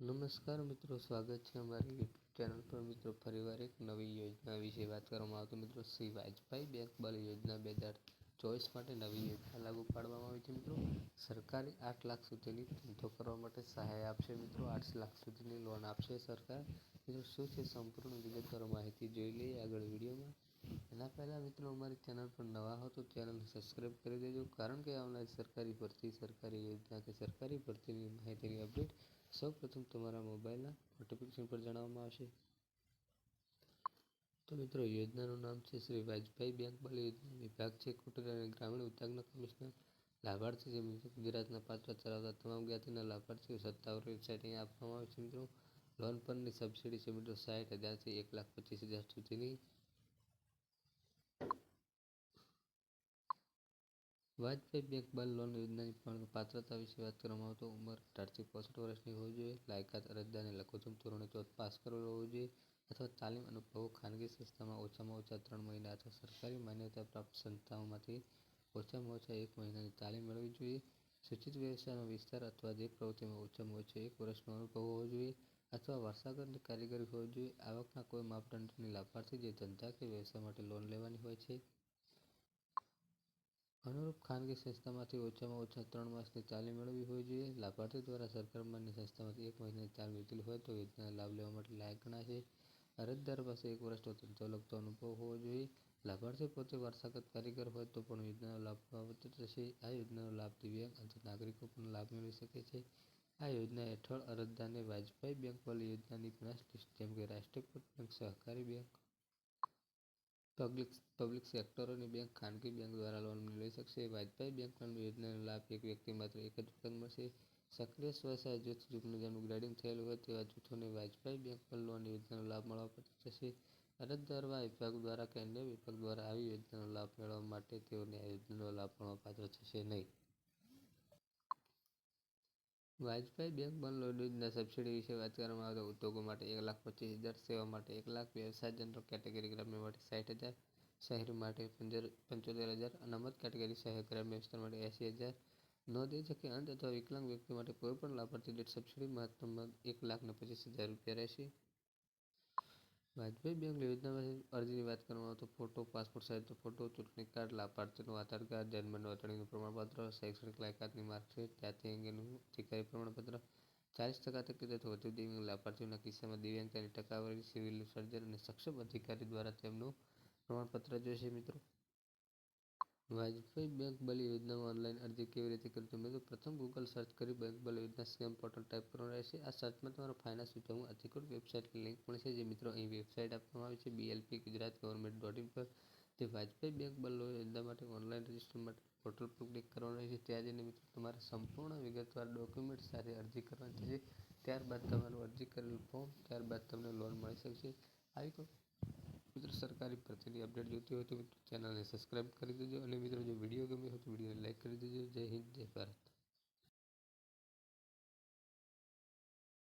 નમસ્કાર મિત્રો, સ્વાગત છે અમારી યુટ્યુબ ચેનલ પર. મિત્રો, ફરીવાર એક નવી યોજના વિશે વાત કરવામાં આવતી મિત્રો શ્રી વાજપાઈ બેંક બલ યોજના બે હજાર ચોવીસ માટે નવી યોજના લાગુ પાડવામાં આવી છે. મિત્રો, સરકારે આઠ લાખ સુધીની ધંધો કરવા માટે સહાય આપશે. મિત્રો, આઠ લાખ સુધીની લોન આપશે સરકાર. મિત્રો, શું છે? સંપૂર્ણ વિગતવાર માહિતી જોઈ લઈએ આગળ વિડીયોમાં. એના પહેલાં મિત્રો અમારી ચેનલ પર નવા હો તો ચેનલ સબસ્ક્રાઈબ કરી દેજો. કારણ કે આવનારી સરકારી ભરતી, સરકારી યોજના કે સરકારી ભરતીની માહિતીની અપડેટ સૌપ્રથમ તમારા મોબાઈલના નોટિફિકેશન પર જણાવવામાં આવશે. તો મિત્રો, યોજનાનું નામ છે શ્રી વાજપાઈ બેંક બલ યોજના વિભાગ છે. કુટીર અને ગ્રામીણ ઉદ્યોગના કમિશનર, લાભાર્થી છે ગુજરાતના પાત્ર ચલાવતા તમામ જ્ઞાતિના લાભાર્થીઓ સત્તાવાર વેબસાઇટ અહીં આપવામાં આવે છે. મિત્રો લોન પરની સબસિડી છે મિત્રો, સાઠ હજારથી એક લાખ પચીસ હજાર સુધીની વાજપેયી બેંક બાલ લોન યોજનાની પણ પાત્રતા વિશે વાત કરવામાં આવતો ઉંમર અઢારથી પોસઠ વર્ષની હોવી જોઈએ. લાયકાત, અરજદારને લઘુત્તમ ધોરણે ચોથ પાસ કરેલો હોવો જોઈએ અથવા તાલીમ અનુભવો ખાનગી સંસ્થામાં ઓછામાં ઓછા ત્રણ મહિના અથવા સરકારી માન્યતા પ્રાપ્ત સંસ્થાઓમાંથી ઓછામાં ઓછા એક મહિનાની તાલીમ મેળવવી જોઈએ. સૂચિત વ્યવસાયનો વિસ્તાર અથવા જે પ્રવૃત્તિમાં ઓછામાં ઓછો એક વર્ષનો અનુભવ હોવો જોઈએ અથવા વારસાગરની કારીગરી હોવી જોઈએ. આવકના કોઈ માપદંડની લાભાર્થી જે ધંધા કે વ્યવસાય માટે લોન લેવાની હોય છે. અનુરૂપ ખાનગી સંસ્થામાંથી ઓછામાં ઓછા ત્રણ માસની તાલીમ મેળવવી હોવી જોઈએ. લાભાર્થી દ્વારા સરકાર માન્ય સંસ્થામાંથી એક મહિનાની તાલીમ લીધેલી હોય તો યોજનાનો લાભ લેવા માટે લાયક ગણાશે અરજદાર પાસે એક વર્ષનો ધંધો લગતો અનુભવ હોવો જોઈએ. લાભાર્થી પોતે વારસાગત કારીગર હોય તો પણ યોજનાનો લાભ પ્રાપ્ત થશે આ યોજનાનો લાભ દિવ્યાંગ અથવા નાગરિકો પણ લાભ મેળવી શકે છે. આ યોજના હેઠળ અરજદારને વાજપાઈ બેંક વાલી યોજનાની લિસ્ટ જેમ કે રાષ્ટ્રીયકૃત બેંક સહકારી બેંક પબ્લિક પબ્લિક સેક્ટરોની બેંક ખાનગી બેંક દ્વારા લોન મેળવી શકશે. વાજપાઈ બેંક લોન યોજનાનો લાભ એક વ્યક્તિ માત્ર એક જ વખત મળશે. સક્રિય સ્વસહાય જૂથ જૂથનું જેનું ગ્રેડિંગ થયેલું હોય તેવા જૂથોને વાજપાઈ બેંક પર લોન યોજનાનો લાભ મળવા પાત્ર થશે અરજદાર વિભાગ દ્વારા કેન્દ્રીય વિભાગ દ્વારા આવી યોજનાનો લાભ મેળવવા માટે તેઓને આ યોજનાનો લાભ મળવાપાત્ર થશે નહીં. વાજપાઈ બેંક બંધ યોજના સબસિડી વિશે વાત કરવામાં આવે તો ઉદ્યોગો માટે એક લાખ પચીસ હજાર, સેવા માટે એક લાખ, વ્યવસાય જનરલ કેટેગરી ગ્રામ્ય માટે સાઠ હજાર, શહેર માટે પંચોતેર હજાર, અનામત કેટેગરી શહેર ગ્રામ્ય વિસ્તાર માટે એંસી હજાર. નોંધ એ છે કે અંધ અથવા વિકલાંગ વ્યક્તિ માટે કોઈપણ લાભાર્થી દીઠ સબસિડી મહત્તમ એક લાખ ને પચીસ હજાર રૂપિયા રહેશે. વાજપેયી બેંક યોજનામાં અરજીની વાત કરવામાં આવે તો ફોટો, પાસપોર્ટ સાઇઝનો ફોટો, ચૂંટણી કાર્ડ, લાભાર્થીનું આધાર કાર્ડ, જન્મ નોંધણીનું પ્રમાણપત્ર, શૈક્ષણિક લાયકાતની માર્કશીટ, જાતિ અંગેનું અધિકારી પ્રમાણપત્ર. ચાલીસ ટકા ટકી તથા વધુ દિવ્યાંગ લાભાર્થીઓના કિસ્સામાં દિવ્યાંગતાની ટકાવારી, સિવિલ સર્જન અને સક્ષમ અધિકારી દ્વારા તેમનું પ્રમાણપત્ર જોઈશે મિત્રો. વાજપેયી બેંક બલ યોજનામાં ઓનલાઈન અરજી કેવી રીતે કરવી મિત્રો પ્રથમ ગૂગલ સર્ચ કરી બેંક બલ યોજના સ્કેમ પોર્ટલ ટાઈપ કરવાનું રહેશે. આ સર્ચમાં તમારો ફાઇનાન્સ વિભાગનું અધિકૃત વેબસાઇટની લિંક પણ છે, જે મિત્રો અહીં વેબસાઇટ આપવામાં આવી છે BLP Gujarat government dot in પર. તે વાજપેયી બેંક બલો યોજના માટે ઓનલાઈન રજિસ્ટર માટે પોર્ટલ પર ક્લિક કરવાનું રહેશે. ત્યાં જઈને મિત્રો તમારે સંપૂર્ણ વિગતવાર ડોક્યુમેન્ટ સાથે અરજી કરવાની થશે ત્યારબાદ તમારું અરજી કરેલું ફોર્મ ત્યારબાદ તમને લોન મળી શકશે. આવી કોઈ મિત્રો સરકારી ભરતીની અપડેટ જોઈતી હોય તો મિત્રો ચેનલને સબસ્ક્રાઈબ કરી દેજો અને મિત્રો જો વીડિયો ગમ્યો